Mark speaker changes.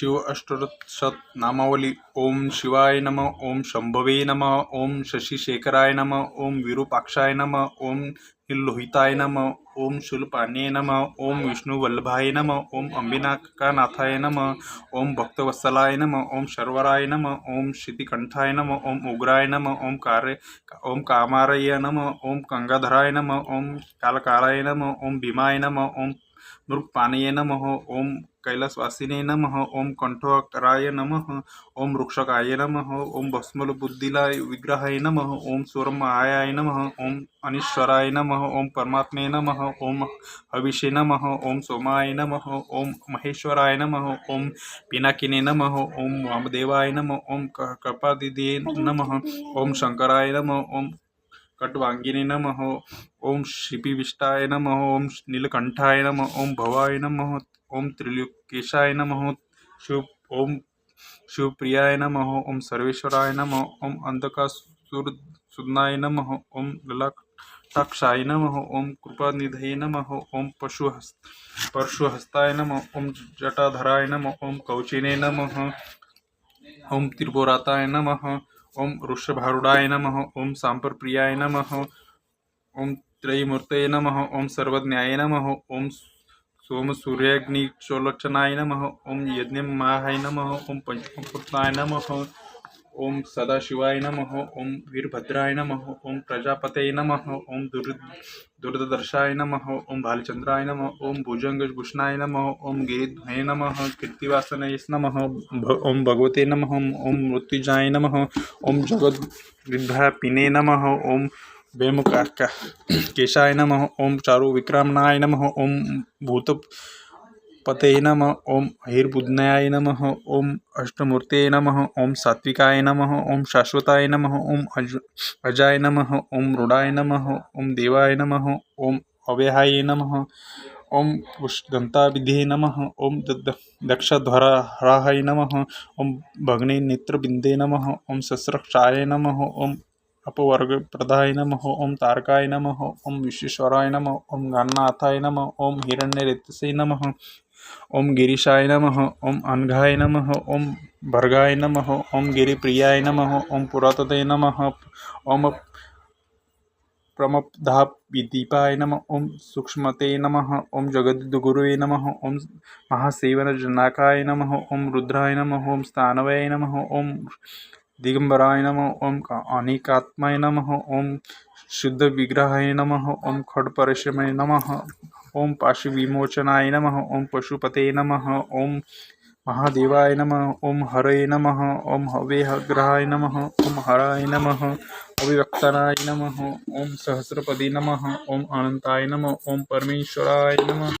Speaker 1: शिव अष्टोत्तरशत नामावली ओम शिवाय नम ओम शंभवे नम ओम शशिशेखराय नम ओम विरूपाक्षाय नम ओम लोहिताय नम ओम शूलपाण्ये नम ओम विष्णुवल्लभाय नम ओम अंबिनाकानाथाय नम ओम भक्तवत्सलाय नम ओम शर्वराय नम ओम शितिकंठाय नम ओम उग्राय नम ओम कार्य ओम कामारय नम ओम गंगाधराय नम ओम कालकालाय नम ओम भीमाय नम ओम मृगपाणये नमः ओम कैलासवासिने नमः ओम कंठोकराय नमः ओम वृक्षकाय नमः ओम भस्मलबुद्धिलाय विग्रहाय नमः ओम स्वरमायाय नमः ओम अनीश्वराय नमः ओम परमात्मे नमः ओम हविषे नमः ओम सोमाय नमः ओम महेश्वराय नमः ओम पिनाकिने नमः ओम वामदेवाय नमः ओम कपादिदे नमः ओम शंकराय नमः ओम कट्वांगिने नमः ओम शिपिविष्टाय नमः ओम नीलकंठाय नमः ओम भवाय नमः ओम त्रिलोकेशाय नमः शिव ओम शिवप्रियाय नमः ओम सर्वेश्वराय नमः ओम अंधकासुरसुदनाय नमः ओम ललाटाक्षाय नमः ओम कृपानिधये नमः ओम पशुहस्त परशुहस्ताय नमः ओम जटाधराय नमः ओम कौचिने नमः ओम त्रिपुराताय नमः ओम ऋषभारूढ़ाए नम, ओम सांप्रप्रियाय नम, ओम त्रयमूर्त नम, ओम सर्वज्ञाय नम, ओम सोम सूर्याग्निचोलोचनाय नमः, ओम यज्ञ महाय नम, ओम पंचमपुत्राय नमः ओम सदाशिवाय नमः ओम वीरभद्राय नमः ओम प्रजापतये नमः ओम दुर् दुर्दर्शाय नमः ओम भालचंद्राय नमः ओम भुजंगभूषणाय नमः ओम गिरिध्वये नमः कीर्तिवासनये नमः ओम भगवते नमः ओम मृत्युजाय नमः ओम जगद्विभ्यापिने नमः ओम वेमुका केशाय नमः ओम चारु नमः ओम भूत पते नम ओम हिर्बुद्नयाय नम ओम अष्टमूर्ते नम ओम सात्विकाय नम ओम शाश्वताय नम ओम अज अजाय नम ओम रूढ़ाय नम ओम देवाय नम ओम अव्यहाय नम ओम पुष्दंताविधे नम ओम दक्षध्वराय नम ओम भग्ने नम ओम सस्रक्षाय नम ओम अपवर्गप्रदाय नम ओम तारकाय नम ओम विश्वेश्वराय नम ओम गन्नाथाय नम ओम हिरण्यरेतसे नम ओम गिरीशाय नमः ओम अनघाय नमः ओम भर्गाय नमः ओम गिरिप्रियाय नमः ओम पुरातते नमः ओम प्रमदादीपाय नमः ओम सूक्ष्मते नमः ओम जगद्गुरुवे नमः ओम महासेवनजनकाय नमः ओम रुद्राय नमः ओम स्थानवय नमः ओम दिगंबराय नमः ओम अनेकात्माय नमः ओम शुद्ध विग्रहाय नमः ओम खड़परशमय नमः ओम विमोचनाय नम, ओम पशुपते नम, ओम महादेवाय नमः, ओम हरे नमः, ओम हवेहग्रहाय नम, ओम हराय नम अभिवक्तनाय नम, ओम सहस्रपदे नम, ओम अनंताय नम, ओम परमेश्वराय नमः।